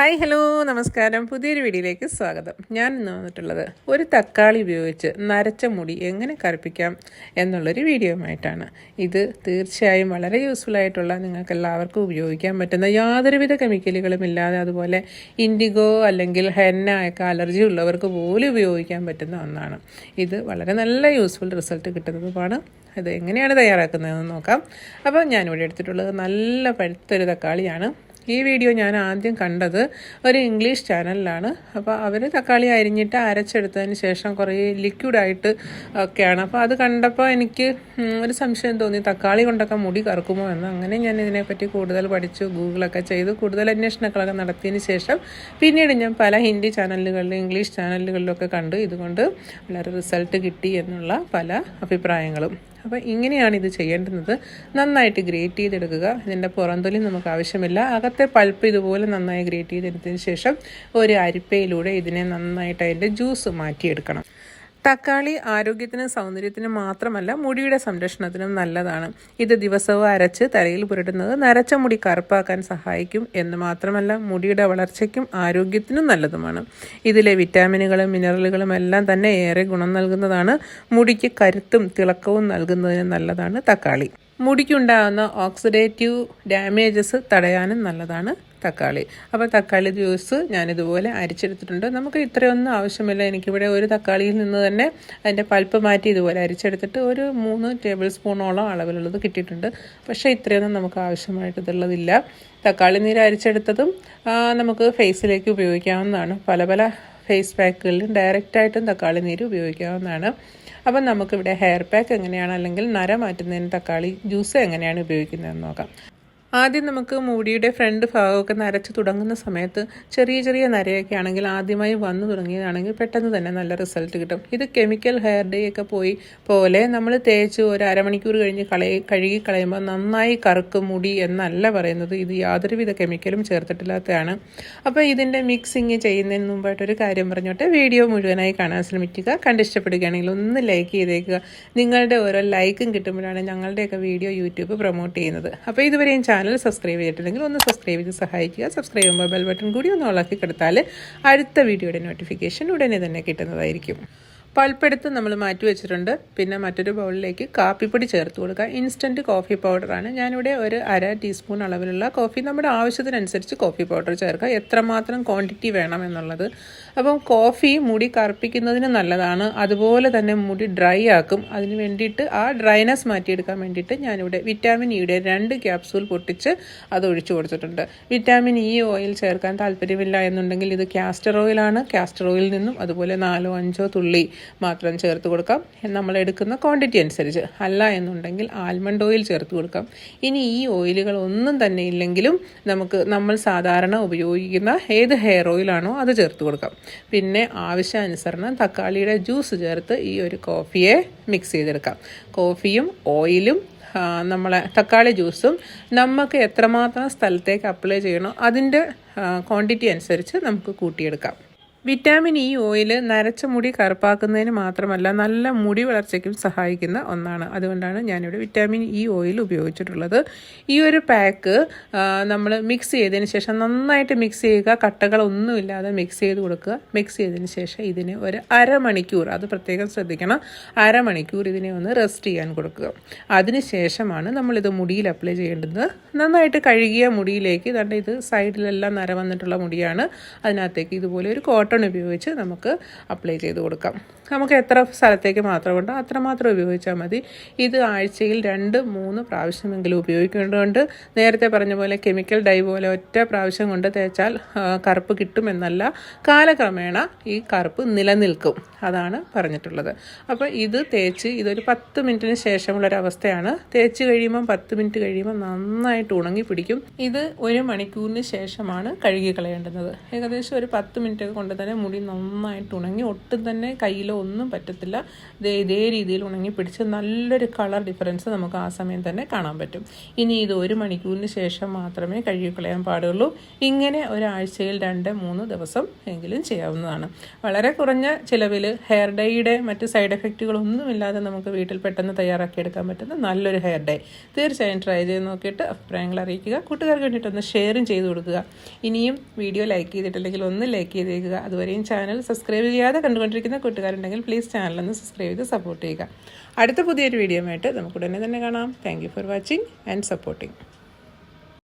Hi hello നമസ്കാരം. പുതിയൊരു വീഡിയോയിലേക്ക് സ്വാഗതം. ഞാൻ ഇന്ന് വന്നിട്ടുള്ളത് ഒരു തക്കാളി ഉപയോഗിച്ച് നരച്ച മുടി എങ്ങനെ കറുപ്പിക്കാം എന്നുള്ളൊരു വീഡിയോയുമായിട്ടാണ്. ഇത് തീർച്ചയായും വളരെ യൂസ്ഫുൾ ആയിട്ടുള്ള നിങ്ങൾക്ക് എല്ലാവർക്കും ഉപയോഗിക്കാൻ പറ്റുന്ന യാതൊരുവിധ കെമിക്കലുകളും ഇല്ലാതെ അതുപോലെ ഇൻഡിഗോ അല്ലെങ്കിൽ ഹെന്ന ഒക്കെ അലർജി ഉള്ളവർക്ക് പോലും ഉപയോഗിക്കാൻ പറ്റുന്ന ഒന്നാണ്. ഇത് വളരെ നല്ല യൂസ്ഫുൾ റിസൾട്ട് കിട്ടുന്നതുമാണ്. അത് എങ്ങനെയാണ് തയ്യാറാക്കുന്നതെന്ന് നോക്കാം. അപ്പോൾ ഞാനിവിടെ എടുത്തിട്ടുള്ളത് നല്ല പഴുത്തൊരു തക്കാളിയാണ്. ഈ വീഡിയോ ഞാൻ ആദ്യം കണ്ടത് ഒരു ഇംഗ്ലീഷ് ചാനലിലാണ് അപ്പോൾ അവർ തക്കാളി അരിഞ്ഞിട്ട് അരച്ചെടുത്തതിന് ശേഷം കുറേ ലിക്വിഡായിട്ട് ഒക്കെയാണ്. അപ്പോൾ അത് കണ്ടപ്പോൾ എനിക്ക് ഒരു സംശയം തോന്നി. തക്കാളി കൊണ്ടൊക്കെ മുടി കറക്കുമോ എന്ന്. അങ്ങനെ ഞാൻ ഇതിനെപ്പറ്റി കൂടുതൽ പഠിച്ചു ഗൂഗിളൊക്കെ ചെയ്തു. കൂടുതൽ അന്വേഷണങ്ങളൊക്കെ നടത്തിയതിന് ശേഷം പിന്നീട് ഞാൻ പല ഹിന്ദി ചാനലുകളിലും ഇംഗ്ലീഷ് ചാനലുകളിലൊക്കെ കണ്ടു. ഇതുകൊണ്ട് വളരെ റിസൾട്ട് കിട്ടി എന്നുള്ള പല അഭിപ്രായങ്ങളും. അപ്പോൾ ഇങ്ങനെയാണ് ഇത് ചെയ്യേണ്ടുന്നത്. നന്നായിട്ട് ഗ്രേറ്റ് ചെയ്തെടുക്കുക. ഇതിന്റെ പുറന്തൊലി നമുക്ക് ആവശ്യമില്ല. അകത്തെ പൾപ്പ് ഇതുപോലെ നന്നായി ഗ്രേറ്റ് ചെയ്തെടുത്തതിന് ശേഷം ഒരു അരിപ്പയിലൂടെ ഇതിനെ നന്നായിട്ട് അതിന്റെ ജ്യൂസ് മാറ്റിയെടുക്കണം. തക്കാളി ആരോഗ്യത്തിനും സൗന്ദര്യത്തിനും മാത്രമല്ല മുടിയുടെ സംരക്ഷണത്തിനും നല്ലതാണ്. ഇത് ദിവസവും അരച്ച് തലയിൽ പുരട്ടുന്നത് നരച്ച മുടി കറുപ്പാക്കാൻ സഹായിക്കും എന്ന് മാത്രമല്ല മുടിയുടെ വളർച്ചയ്ക്കും ആരോഗ്യത്തിനും നല്ലതുമാണ്. ഇതിലെ വിറ്റാമിനുകളും മിനറലുകളും എല്ലാം തന്നെ ഏറെ ഗുണം നൽകുന്നതാണ്. മുടിക്ക് കരുത്തും തിളക്കവും നൽകുന്നതിന് നല്ലതാണ് തക്കാളി. മുടിക്കുണ്ടാകുന്ന ഓക്സിഡേറ്റീവ് ഡാമേജസ് തടയാനും നല്ലതാണ്. തക്കാളി. അപ്പോൾ തക്കാളി ജ്യൂസ് ഞാനിതുപോലെ അരിച്ചെടുത്തിട്ടുണ്ട്. നമുക്ക് ഇത്രയൊന്നും ആവശ്യമില്ല. എനിക്കിവിടെ ഒരു തക്കാളിയിൽ നിന്ന് തന്നെ അതിന്റെ പൾപ്പ് മാറ്റി ഇതുപോലെ അരിച്ചെടുത്തിട്ട് ഒരു മൂന്ന് ടേബിൾ സ്പൂണോളം അളവിലുള്ളത് കിട്ടിയിട്ടുണ്ട്. പക്ഷേ ഇത്രയൊന്നും നമുക്ക് ആവശ്യമായിട്ടുള്ളതില്ല. തക്കാളി നീര് അരിച്ചെടുത്തതും നമുക്ക് ഫേസിലേക്ക് ഉപയോഗിക്കാവുന്നതാണ്. പല പല ഫേസ് പാക്കുകളിലും ഡയറക്റ്റായിട്ടും തക്കാളി നീര് ഉപയോഗിക്കാവുന്നതാണ്. അപ്പം നമുക്കിവിടെ ഹെയർ പാക്ക് എങ്ങനെയാണ് അല്ലെങ്കിൽ നര മാറ്റുന്നതിന് തക്കാളി ജ്യൂസ് എങ്ങനെയാണ് ഉപയോഗിക്കുന്നതെന്ന് നോക്കാം. ആദ്യം നമുക്ക് മുടിയുടെ ഫ്രണ്ട് ഭാഗമൊക്കെ നരച്ച് തുടങ്ങുന്ന സമയത്ത് ചെറിയ ചെറിയ നരയൊക്കെ ആണെങ്കിൽ ആദ്യമായി വന്നു തുടങ്ങിയതാണെങ്കിൽ പെട്ടെന്ന് തന്നെ നല്ല റിസൾട്ട് കിട്ടും. ഇത് കെമിക്കൽ ഹെയർ ഡേ ഒക്കെ പോയി പോലെ നമ്മൾ തേച്ച് ഒരു അരമണിക്കൂർ കഴിഞ്ഞ് കളയി കഴുകി കളയുമ്പോൾ നന്നായി കറുക്കും മുടി എന്നല്ല പറയുന്നത്. ഇത് യാതൊരുവിധ കെമിക്കലും ചേർത്തിട്ടില്ലാത്തതാണ്. അപ്പോൾ ഇതിന്റെ മിക്സിങ് ചെയ്യുന്നതിന് മുമ്പായിട്ട് ഒരു കാര്യം പറഞ്ഞോട്ടെ. വീഡിയോ മുഴുവനായി കാണാൻ ശ്രമിക്കുക. കണ്ടിഷ്ടപ്പെടുകയാണെങ്കിൽ ഒന്ന് ലൈക്ക് ചെയ്തേക്കുക. നിങ്ങളുടെ ഓരോ ലൈക്കും കിട്ടുമ്പോഴാണ് ഞങ്ങളുടെയൊക്കെ വീഡിയോ യൂട്യൂബ് പ്രൊമോട്ട് ചെയ്യുന്നത്. അപ്പോൾ ഇതുവരെയും സബ്സ്ക്രൈബ് ചെയ്തിട്ടില്ലെങ്കിൽ ഒന്ന് സബ്സ്ക്രൈബ് ചെയ്ത് സഹായിക്കുക. സബ്സ്ക്രൈബ് ചെയ്യുമ്പോൾ ബെൽ ബട്ടൺ കൂടി ഒന്ന് ഓളാക്കി കൊടുത്താൽ അടുത്ത വീഡിയോയുടെ നോട്ടിഫിക്കേഷൻ ഉടനെ തന്നെ കിട്ടുന്നതായിരിക്കും. പൾപ്പെടുത്ത് നമ്മൾ മാറ്റി വെച്ചിട്ടുണ്ട്. പിന്നെ മറ്റൊരു ബൗളിലേക്ക് കാപ്പിപ്പൊടി ചേർത്ത് കൊടുക്കുക. ഇൻസ്റ്റന്റ് കോഫി പൗഡറാണ് ഞാനിവിടെ ഒരു അര ടീസ്പൂൺ അളവിലുള്ള കോഫി നമ്മുടെ ആവശ്യത്തിനനുസരിച്ച് കോഫി പൗഡർ ചേർക്കുക. എത്രമാത്രം ക്വാണ്ടിറ്റി വേണം എന്നുള്ളത്. അപ്പം കോഫി മുടി കറുപ്പിക്കുന്നതിന് നല്ലതാണ്. അതുപോലെ തന്നെ മുടി ഡ്രൈ ആക്കും. അതിന് വേണ്ടിയിട്ട് ആ ഡ്രൈനെസ് മാറ്റിയെടുക്കാൻ വേണ്ടിയിട്ട് ഞാനിവിടെ വിറ്റാമിൻ ഇയുടെ രണ്ട് ക്യാപ്സൂൾ പൊട്ടിച്ച് അത് ഒഴിച്ചു കൊടുത്തിട്ടുണ്ട്. വിറ്റാമിൻ ഇ ഓയിൽ ചേർക്കാൻ താല്പര്യമില്ല എന്നുണ്ടെങ്കിൽ ഇത് കാസ്റ്റർ ഓയിലാണ് കാസ്റ്റർ ഓയിൽ നിന്നും അതുപോലെ നാലോ അഞ്ചോ തുള്ളി മാത്രം ചേർത്ത് കൊടുക്കാം. നമ്മൾ എടുക്കുന്ന ക്വാണ്ടിറ്റി അനുസരിച്ച്. അല്ല എന്നുണ്ടെങ്കിൽ ആൽമണ്ട് ഓയിൽ ചേർത്ത് കൊടുക്കാം. ഇനി ഈ ഓയിലുകൾ ഒന്നും തന്നെ ഇല്ലെങ്കിലും നമുക്ക് നമ്മൾ സാധാരണ ഉപയോഗിക്കുന്ന ഏത് ഹെയർ ഓയിലാണോ അത് ചേർത്ത് കൊടുക്കാം. പിന്നെ ആവശ്യാനുസരണം തക്കാളിയുടെ ജ്യൂസ് ചേർത്ത് ഈ ഒരു കോഫിയെ മിക്സ് ചെയ്തെടുക്കാം. കോഫിയും ഓയിലും നമ്മളെ തക്കാളി ജ്യൂസും നമുക്ക് എത്രമാത്രം സ്ഥലത്തേക്ക് അപ്ലൈ ചെയ്യണോ അതിന്റെ ക്വാണ്ടിറ്റി അനുസരിച്ച് നമുക്ക് കൂട്ടിയെടുക്കാം. വിറ്റാമിൻ ഇ ഓയിൽ നരച്ച മുടി കറുപ്പാക്കുന്നതിന് മാത്രമല്ല നല്ല മുടി വളർച്ചയ്ക്കും സഹായിക്കുന്ന ഒന്നാണ്. അതുകൊണ്ടാണ് ഞാനിവിടെ വിറ്റാമിൻ ഇ ഓയിൽ ഉപയോഗിച്ചിട്ടുള്ളത്. ഈ ഒരു പാക്ക് നമ്മൾ മിക്സ് ചെയ്തതിന് ശേഷം നന്നായിട്ട് മിക്സ് ചെയ്യുക. കട്ടകളൊന്നുമില്ലാതെ മിക്സ് ചെയ്ത് കൊടുക്കുക. മിക്സ് ചെയ്തതിന് ശേഷം ഇതിനെ ഒരു അരമണിക്കൂർ അത് പ്രത്യേകം ശ്രദ്ധിക്കണം അരമണിക്കൂർ ഇതിനെ ഒന്ന് റെസ്റ്റ് ചെയ്യാൻ കൊടുക്കുക. അതിന് ശേഷമാണ് നമ്മളിത് മുടിയിൽ അപ്ലൈ ചെയ്യേണ്ടത്. നന്നായിട്ട് കഴുകിയ മുടിയിലേക്ക് ദാണ്ട ഇത് സൈഡിലെല്ലാം നര വന്നിട്ടുള്ള മുടിയാണ്. അതിനകത്തേക്ക് ഇതുപോലെ ഒരു കോട്ടൺ ഉപയോഗിച്ച് നമുക്ക് അപ്ലൈ ചെയ്ത് കൊടുക്കാം. നമുക്ക് എത്ര സ്ഥലത്തേക്ക് മാത്രമുണ്ടോ അത്രമാത്രം ഉപയോഗിച്ചാൽ മതി. ഇത് ആഴ്ചയിൽ രണ്ട് മൂന്ന് പ്രാവശ്യമെങ്കിലും ഉപയോഗിക്കേണ്ടതുകൊണ്ട് നേരത്തെ പറഞ്ഞ പോലെ കെമിക്കൽ ഡൈ പോലെ ഒറ്റ പ്രാവശ്യം കൊണ്ട് തേച്ചാൽ കറുപ്പ് കിട്ടുമെന്നല്ല കാലക്രമേണ ഈ കറുപ്പ് നിലനിൽക്കും. അതാണ് പറഞ്ഞിട്ടുള്ളത്. അപ്പോൾ ഇത് തേച്ച് ഇതൊരു പത്ത് മിനിറ്റിന് ശേഷമുള്ളൊരവസ്ഥയാണ്. തേച്ച് കഴിയുമ്പം പത്ത് മിനിറ്റ് കഴിയുമ്പോൾ നന്നായിട്ട് ഉണങ്ങി പിടിക്കും. ഇത് ഒരു മണിക്കൂറിന് ശേഷമാണ് കഴുകി കളയേണ്ടുന്നത്. ഏകദേശം ഒരു പത്ത് മിനിറ്റ് കൊണ്ട് തന്നെ മുടി നന്നായിട്ട് ഉണങ്ങി ഒട്ടും തന്നെ കയ്യിലോ ഒന്നും പറ്റത്തില്ല. ദേ ഇതേ രീതിയിൽ ഉണങ്ങി പിടിച്ച് നല്ലൊരു കളർ ഡിഫറൻസ് നമുക്ക് ആ സമയം തന്നെ കാണാൻ പറ്റും. ഇനി ഇത് ഒരു മണിക്കൂറിന് ശേഷം മാത്രമേ കഴുകിക്കളയാൻ പാടുള്ളൂ. ഇങ്ങനെ ഒരാഴ്ചയിൽ രണ്ട് മൂന്ന് ദിവസം എങ്കിലും ചെയ്യാവുന്നതാണ്. വളരെ കുറഞ്ഞ ചിലവിൽ ഹെയർ ഡൈയുടെ മറ്റ് സൈഡ് എഫക്റ്റുകളൊന്നുമില്ലാതെ നമുക്ക് വീട്ടിൽ പെട്ടെന്ന് തയ്യാറാക്കിയെടുക്കാൻ പറ്റുന്ന നല്ലൊരു ഹെയർ ഡൈ തീർച്ചയായും ട്രൈ ചെയ്ത് നോക്കിയിട്ട് അഭിപ്രായങ്ങൾ അറിയിക്കുക. കൂട്ടുകാർക്ക് വേണ്ടിയിട്ടൊന്ന് ഷെയറും ചെയ്ത് കൊടുക്കുക. ഇനിയും വീഡിയോ ലൈക്ക് ചെയ്തിട്ടില്ലെങ്കിൽ ഒന്ന് ലൈക്ക് ചെയ്തേക്കുക. അതുവരെയും ചാനൽ സബ്സ്ക്രൈബ് ചെയ്യാതെ കണ്ടുകൊണ്ടിരിക്കുന്ന കൂട്ടുകാരുണ്ടെങ്കിൽ പ്ലീസ് ചാനലൊന്ന് സബ്സ്ക്രൈബ് ചെയ്ത് സപ്പോർട്ട് ചെയ്യുക. അടുത്ത പുതിയൊരു വീഡിയോ ആയിട്ട് നമുക്ക് ഉടനെ തന്നെ കാണാം. Thank for watching and supporting